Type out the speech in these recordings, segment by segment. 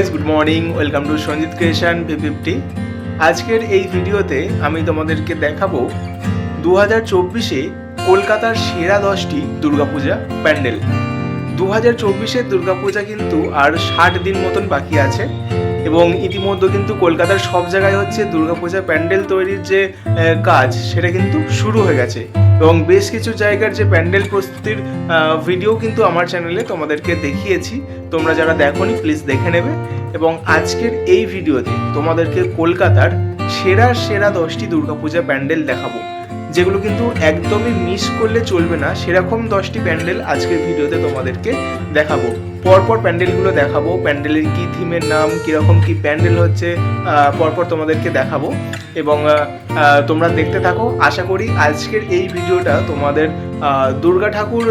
Guys good morning welcome to Sanjit creation V fifty আজকের এই ভিডিওতে আমি তোমাদেরকে দেখাবো দু হাজার চব্বিশে কলকাতার সেরা দশটি দুর্গাপূজা প্যান্ডেল। দু হাজার চব্বিশের দুর্গাপূজা কিন্তু আর ষাট দিন মতন বাকি আছে এবং ইতিমধ্যে কিন্তু কলকাতার সব জায়গায় হচ্ছে দুর্গাপূজা প্যান্ডেল তৈরির যে কাজ, সেটা কিন্তু শুরু হয়ে গেছে। এবং বেশ কিছু জায়গার যে প্যান্ডেল প্রস্তুতির ভিডিও কিন্তু আমার চ্যানেলে তোমাদেরকে দেখিয়েছি। তোমরা যারা দেখোনি প্লিজ দেখে নেবে। এবং আজকের এই ভিডিওতে তোমাদেরকে কলকাতার সেরা সেরা দশটি দুর্গাপূজা প্যান্ডেল দেখাবো। যেগুলো কিন্তু একদমই মিস করলে চলবে না, সেরকম দশটি প্যান্ডেল আজকের ভিডিওতে তোমাদেরকে দেখাবো। পরপর প্যান্ডেলগুলো দেখাবো, প্যান্ডেলের কি থিমের নাম, কীরকম কি প্যান্ডেল হচ্ছে পরপর তোমাদেরকে দেখাবো। এবং তোমরা দেখতে থাকো। আশা করি আজকের এই ভিডিওটা তোমাদের দুর্গা ঠাকুর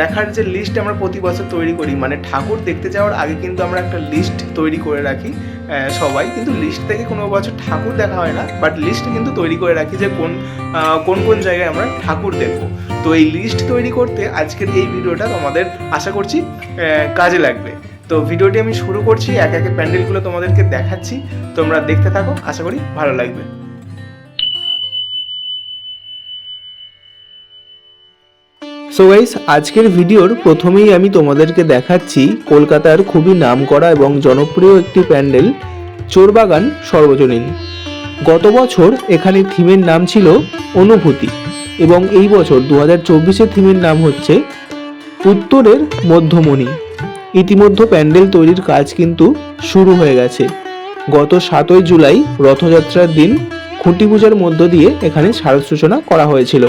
দেখার যে লিস্ট আমরা প্রতি বছর তৈরি করি মানে ঠাকুর দেখতে যাওয়ার আগে কিন্তু আমরা একটা লিস্ট তৈরি করে রাখি। সবাই, কিন্তু লিস্ট থেকে কোনো বছর ঠাকুর দেখা হয় না বাট লিস্ট কিন্তু তৈরি করে রাখি যে কোন কোন কোন জায়গায় আমরা ঠাকুর দেখব। তো এই লিস্ট তৈরি করতে আজকের এই ভিডিওটা তোমাদের আশা করছি কাজে লাগবে। তো ভিডিওটি আমি শুরু করছি, এক একে প্যান্ডেলগুলো তোমাদেরকে দেখাচ্ছি, তোমরা দেখতে থাকো, আশা করি ভালো লাগবে। সো গাইস আজকের ভিডিওর প্রথমেই আমি তোমাদেরকে দেখাচ্ছি কলকাতার খুবই নামকরা এবং জনপ্রিয় একটি প্যান্ডেল, চোরবাগান সর্বজনীন। গত বছর এখানে থিমের নাম ছিল অনুভূতি এবং এই বছর দু হাজার থিমের নাম হচ্ছে উত্তরের মধ্যমণি। ইতিমধ্যে প্যান্ডেল তৈরির কাজ কিন্তু শুরু হয়ে গেছে। গত সাতই জুলাই রথযাত্রার দিন খুঁটি পূজার মধ্য দিয়ে এখানে শারদ সূচনা করা হয়েছিল।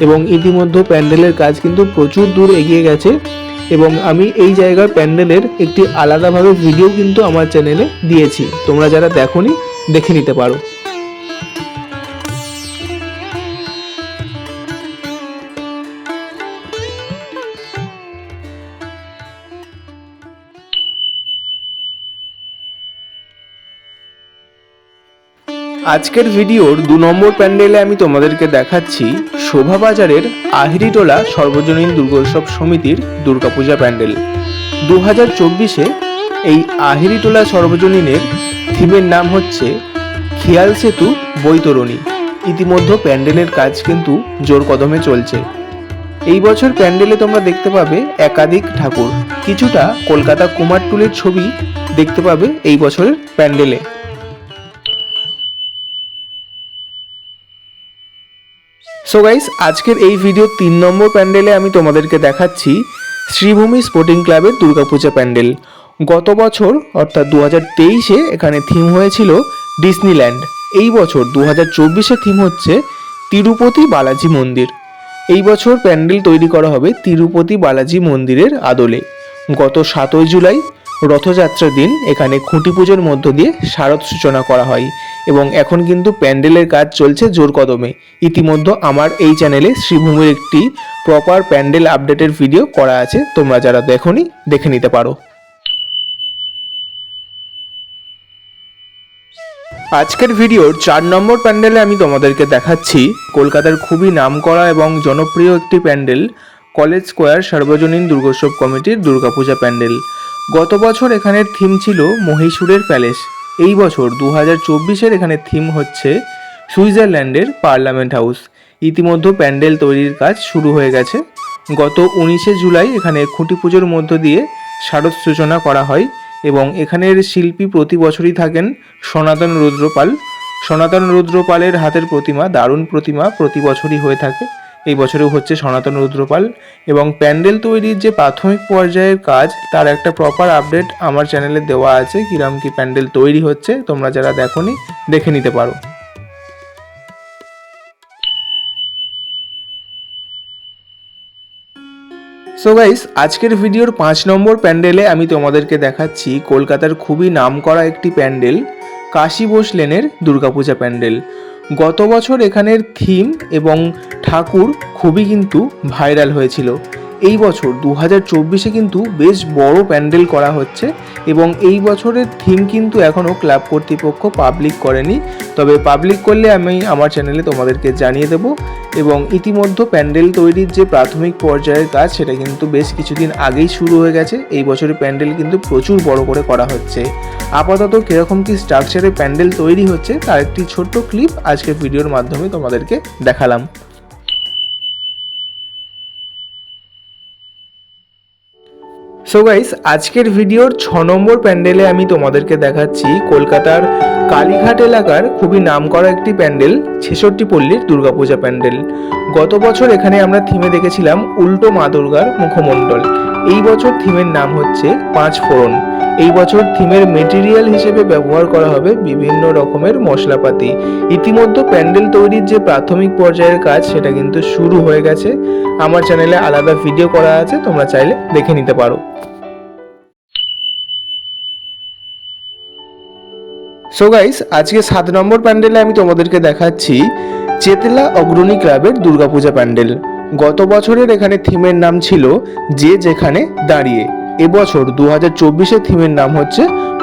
এবং ইতিমধ্যে প্যান্ডেলের কাজ কিন্তু প্রচুর দূর এগিয়ে গেছে এবং আমি এই জায়গার প্যান্ডেলের একটি আলাদাভাবে ভিডিও কিন্তু আমার চ্যানেলে দিয়েছি। তোমরা যারা দেখো দেখে নিতে পারো। আজকের ভিডিওর দু নম্বর প্যান্ডেলে আমি তোমাদেরকে দেখাচ্ছি শোভাবাজারের আহিরিটোলা সর্বজনীন দুর্গোৎসব সমিতির দুর্গাপূজা প্যান্ডেল। দু হাজার চব্বিশে এই আহিরিটোলা সর্বজনীনের থিমের নাম হচ্ছে খেয়াল সেতু বৈতরণী। ইতিমধ্যে প্যান্ডেলের কাজ কিন্তু জোর কদমে চলছে। এই বছর প্যান্ডেলে তোমরা দেখতে পাবে একাধিক ঠাকুর। কিছুটা কলকাতা কুমারটুলির ছবি দেখতে পাবে এই বছরের প্যান্ডেলে। সো গাইস আজকের এই ভিডিও তিন নম্বর প্যান্ডেলে আমি তোমাদেরকে দেখাচ্ছি শ্রীভূমি স্পোর্টিং ক্লাবের দুর্গাপূজা প্যান্ডেল। গত বছর, অর্থাৎ দু হাজার তেইশে এখানে থিম হয়েছিল ডিসনিল্যান্ড এই বছর দু হাজার চব্বিশে থিম হচ্ছে তিরুপতি বালাজি মন্দির। এই বছর প্যান্ডেল তৈরি করা হবে তিরুপতি বালাজি মন্দিরের আদলে। গত সাতই জুলাই রথযাত্রার দিন এখানে খুঁটি পুজোর মধ্য দিয়ে শারদ সূচনা করা হয়। এবং এখন কিন্তু প্যান্ডেলের কাজ চলছে জোর কদমে। ইতিমধ্যে আমার এই চ্যানেলে শ্রীভূমির একটি প্রপার প্যান্ডেল আপডেটের ভিডিও করা আছে, তোমরা যারা দেখোনি, দেখে নিতে পারো। আজকের ভিডিওর চার নম্বর প্যান্ডেলে আমি তোমাদেরকে দেখাচ্ছি কলকাতার খুবই নামকরা এবং জনপ্রিয় একটি প্যান্ডেল, কলেজ স্কোয়ার সার্বজনীন দুর্গোৎসব কমিটির দুর্গাপূজা প্যান্ডেল। গত বছর এখানের থিম ছিল মহীশূরের প্যালেস এই বছর দু হাজার চব্বিশের এখানে থিম হচ্ছে সুইজারল্যান্ডের পার্লামেন্ট হাউস। ইতিমধ্যে প্যান্ডেল তৈরির কাজ শুরু হয়ে গেছে। গত উনিশে জুলাই এখানে খুঁটি পুজোর মধ্য দিয়ে শারদ সূচনা করা হয় এবং এখানের শিল্পী প্রতি বছরই থাকেন সনাতন রুদ্রপাল। সনাতন রুদ্রপালের হাতের প্রতিমা, দারুণ প্রতিমা প্রতি বছরই হয়ে থাকে। এই বছরেও হচ্ছে সনাতন রুদ্রপাল এবং প্যান্ডেল তৈরির যে প্রাথমিক পর্যায়ের কাজ, তার একটা প্রপার আপডেট আমার চ্যানেলে দেওয়া আছে, কিরম কি প্যান্ডেল তৈরি হচ্ছে, তোমরা যারা দেখোনি, দেখে নিতে পারো। সো গাইস আজকের ভিডিওর পাঁচ নম্বর প্যান্ডেলে আমি তোমাদেরকে দেখাচ্ছি কলকাতার খুবই নামকরা একটি প্যান্ডেল, কাশী বোস লেনের দুর্গাপূজা প্যান্ডেল। গত বছর এখানের থিম এবং ঠাকুর খুবই কিন্তু ভাইরাল হয়েছিল। এই বছর দু হাজার চব্বিশে কিন্তু বেশ বড় প্যান্ডেল করা হচ্ছে এবং এই বছরের থিম কিন্তু এখনও ক্লাব কর্তৃপক্ষ পাবলিক করেনি। তবে পাবলিক করলে আমি আমার চ্যানেলে তোমাদেরকে জানিয়ে দেব এবং ইতিমধ্যে প্যান্ডেল তৈরির যে প্রাথমিক পর্যায়ের কাজ সেটা কিন্তু বেশ কিছুদিন আগেই শুরু হয়ে গেছে। এই বছরের প্যান্ডেল কিন্তু প্রচুর বড় করে করা হচ্ছে। আপাতত কীরকম কি স্ট্রাকচারে প্যান্ডেল তৈরি হচ্ছে তার একটি ছোট্ট ক্লিপ আজকের ভিডিওর মাধ্যমে তোমাদেরকে দেখালাম। সো গাইস আজকের ভিডিওর ছ নম্বর প্যান্ডেলে আমি তোমাদেরকে দেখাচ্ছি কলকাতার কালীঘাট এলাকার খুবই নাম করা একটি প্যান্ডেল ছেষট্টি পল্লীর দুর্গাপূজা প্যান্ডেল গত বছর এখানে আমরা থিমে দেখেছিলাম উল্টো মা দুর্গার মুখমণ্ডল। এই বছর থিমের নাম হচ্ছে পাঁচ ফোড়ন। এই বছর থিমের মেটেরিয়াল হিসেবে ব্যবহার করা হবে বিভিন্ন রকমের মশলাপাতি। ইতিমধ্যে প্যান্ডেল তৈরির যে প্রাথমিক পর্যায়ের কাজ, সেটা কিন্তু শুরু হয়ে গেছে। আমার চ্যানেলে আলাদা ভিডিও করা আছে, তোমরা চাইলে দেখে নিতে পারো। সো গাইস আজকে সাত নম্বর প্যান্ডেলে আমি তোমাদেরকে দেখাচ্ছি চেতলা অগ্রণী ক্লাবের দুর্গাপূজা প্যান্ডেল। গত বছরের এখানে থিমের নাম ছিল যে যেখানে দাঁড়িয়ে। এবছর দু হাজার চব্বিশের থিমের নাম হচ্ছে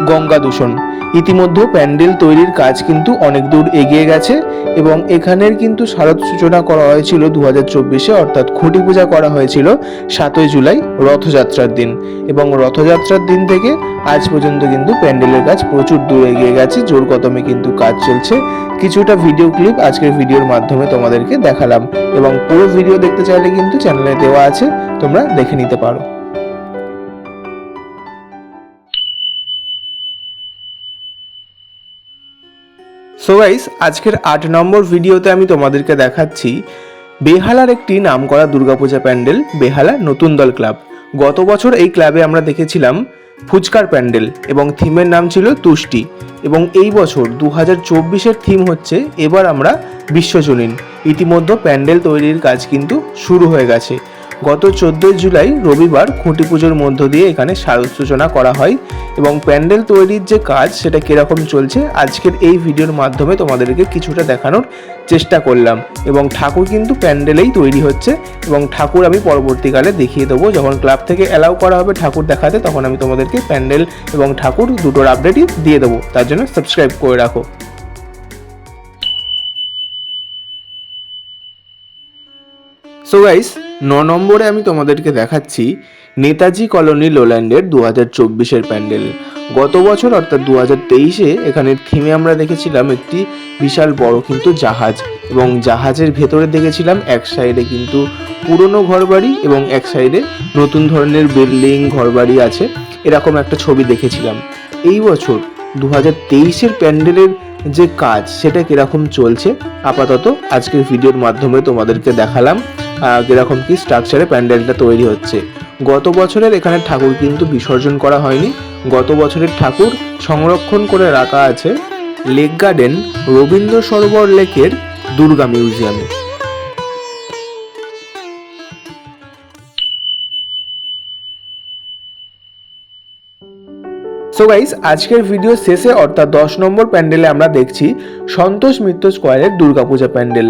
গঙ্গা দূষণ। ইতিমধ্যে প্যান্ডেল তৈরির কাজ কিন্তু অনেক দূর এগিয়ে গেছে এবং এখানের কিন্তু শারদ সূচনা করা হয়েছিল দু হাজার চব্বিশে, অর্থাৎ খুঁটি পূজা করা হয়েছিল সাতই জুলাই রথযাত্রার দিন। এবং রথযাত্রার দিন থেকে আজ পর্যন্ত কিন্তু প্যান্ডেলের কাজ প্রচুর দূর এগিয়ে গেছে, জোর কদমে কিন্তু কাজ চলছে। কিছুটা ভিডিও ক্লিপ আজকের ভিডিওর মাধ্যমে তোমাদেরকে দেখালাম এবং পুরো ভিডিও দেখতে চাইলে কিন্তু চ্যানেলে দেওয়া আছে, তোমরা দেখে নিতে পারো। সো গাইস আজকের আট নম্বর ভিডিওতে আমি তোমাদেরকে দেখাচ্ছি বেহালার একটি নামকরা দুর্গাপূজা প্যান্ডেল, বেহালা নতুন দল ক্লাব। গত বছর এই ক্লাবে আমরা দেখেছিলাম ফুচকার প্যান্ডেল এবং থিমের নাম ছিল তুষ্টি এবং এই বছর দু হাজার চব্বিশের থিম হচ্ছে এবার আমরা বিশ্বজনীন। ইতিমধ্যে প্যান্ডেল তৈরির কাজ কিন্তু শুরু হয়ে গেছে। গত চোদ্দোই জুলাই রবিবার খুঁটি পুজোর মধ্য দিয়ে এখানে সূচনা করা হয় এবং প্যান্ডেল তৈরির যে কাজ সেটা কীরকম চলছে, আজকের এই ভিডিওর মাধ্যমে তোমাদেরকে কিছুটা দেখানোর চেষ্টা করলাম। এবং ঠাকুর কিন্তু প্যান্ডেলেই তৈরি হচ্ছে এবং ঠাকুর আমি পরবর্তীকালে দেখিয়ে দেবো। যখন ক্লাব থেকে অ্যালাউ করা হবে ঠাকুর দেখাতে, তখন আমি তোমাদেরকে প্যান্ডেল এবং ঠাকুর দুটোর আপডেটই দিয়ে দেবো। তার জন্য সাবস্ক্রাইব করে রাখো। সো গাইস ন নম্বরে আমি তোমাদেরকে দেখাচ্ছি নেতাজি কলোনি লোল্যান্ডের দু হাজার চব্বিশের প্যান্ডেল। গত বছর অর্থাৎ দু হাজার তেইশে এখানে থিমে আমরা দেখেছিলাম একটি বিশাল বড় কিন্তু জাহাজ এবং জাহাজের ভেতরে দেখেছিলাম এক সাইডে কিন্তু পুরনো ঘরবাড়ি এবং এক সাইডে নতুন ধরনের বিল্ডিং ঘরবাড়ি আছে, এরকম একটা ছবি দেখেছিলাম। এই বছর দু হাজার তেইশের প্যান্ডেলের যে কাজ, সেটা কীরকম চলছে? আপাতত আজকের ভিডিওর মাধ্যমে তোমাদেরকে দেখালাম। কীরকম কি স্ট্রাকচারে প্যান্ডেলটা তৈরি হচ্ছে। গত বছরের এখানে ঠাকুর কিন্তু বিসর্জন করা হয়নি। গত বছরের ঠাকুর সংরক্ষণ করে রাখা আছে লেক গার্ডেন রবীন্দ্র সরোবর লেকের দুর্গা মিউজিয়ামে। সো গাইস আজকের ভিডিও শেষে অর্থাৎ দশ নম্বর প্যান্ডেলে আমরা দেখছি সন্তোষ মিত্র স্কোয়ারের দুর্গাপূজা প্যান্ডেল।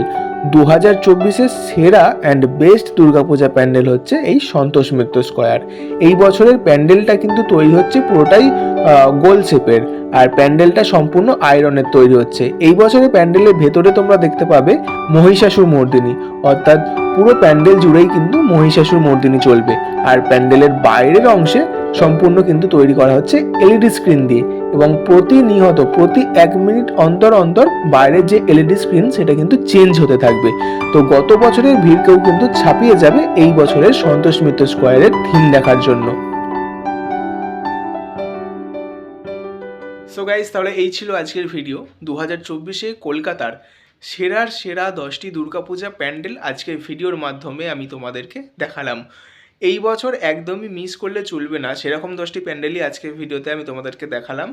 দু হাজার চব্বিশের সেরা অ্যান্ড বেস্ট দুর্গাপূজা প্যান্ডেল হচ্ছে এই সন্তোষ মিত্র স্কোয়ার। এই বছরের প্যান্ডেলটা কিন্তু তৈরি হচ্ছে পুরোটাই গোল শেপের, আর প্যান্ডেলটা সম্পূর্ণ আয়রনের তৈরি হচ্ছে। এই বছরের প্যান্ডেলের ভেতরে তোমরা দেখতে পাবে মহিষাসুর মর্দিনী, অর্থাৎ পুরো প্যান্ডেল জুড়েই কিন্তু মহিষাসুর মর্দিনী চলবে। আর প্যান্ডেলের বাইরের অংশে সম্পূর্ণ কিন্তু তৈরি করা হচ্ছে এলইডি স্ক্রিন দিয়ে। এবং প্রতিনিয়ত, প্রতি এক মিনিট অন্তর অন্তর বাইরের যে এলইডি স্ক্রিন, সেটা কিন্তু চেঞ্জ হতে থাকবে। তো গত বছরের ভিড়কেও কিন্তু ছাপিয়ে যাবে এই বছরের সন্তোষ মিত্র স্কোয়ারের থিম দেখার জন্য। সো গাইজ তাহলে এই ছিল আজকের ভিডিও দু হাজার চব্বিশে কলকাতার সেরার সেরা দশটি দুর্গাপূজা প্যান্ডেল আজকের ভিডিওর মাধ্যমে আমি তোমাদেরকে দেখালাম। এই বছর একদমই মিস করলে চলবে না, সেরকম দশটি প্যান্ডেলই আজকের ভিডিওতে আমি তোমাদেরকে দেখালাম।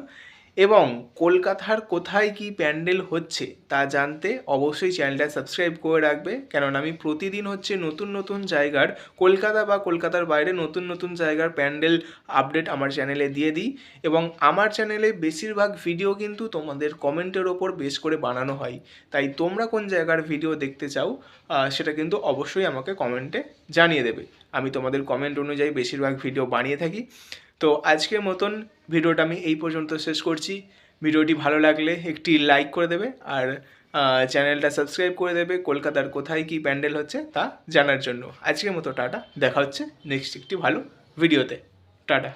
এবং কলকাতার কোথায় কি প্যান্ডেল হচ্ছে তা জানতে অবশ্যই চ্যানেলটা সাবস্ক্রাইব করে রাখবে, কেননা আমি প্রতিদিন হচ্ছে নতুন নতুন জায়গার, কলকাতা বা কলকাতার বাইরে নতুন নতুন জায়গার প্যান্ডেল আপডেট আমার চ্যানেলে দিয়ে দিই। এবং আমার চ্যানেলে বেশিরভাগ ভিডিও কিন্তু তোমাদের কমেন্টের ওপর বেস করে বানানো হয়। তাই তোমরা কোন জায়গার ভিডিও দেখতে চাও সেটা কিন্তু অবশ্যই আমাকে কমেন্টে জানিয়ে দেবে। আমি তোমাদের কমেন্ট অনুযায়ী বেশিরভাগ ভিডিও বানিয়ে থাকি। তো আজকের মতন ভিডিওটা আমি এই পর্যন্ত শেষ করছি। ভিডিওটি ভালো লাগলে একটি লাইক করে দেবে আর চ্যানেলটা সাবস্ক্রাইব করে দেবে। কলকাতার কোথায় কি প্যান্ডেল হচ্ছে তা জানার জন্য। আজকের মতো টাটা। দেখা হচ্ছে নেক্সট একটি ভালো ভিডিওতে টাটা।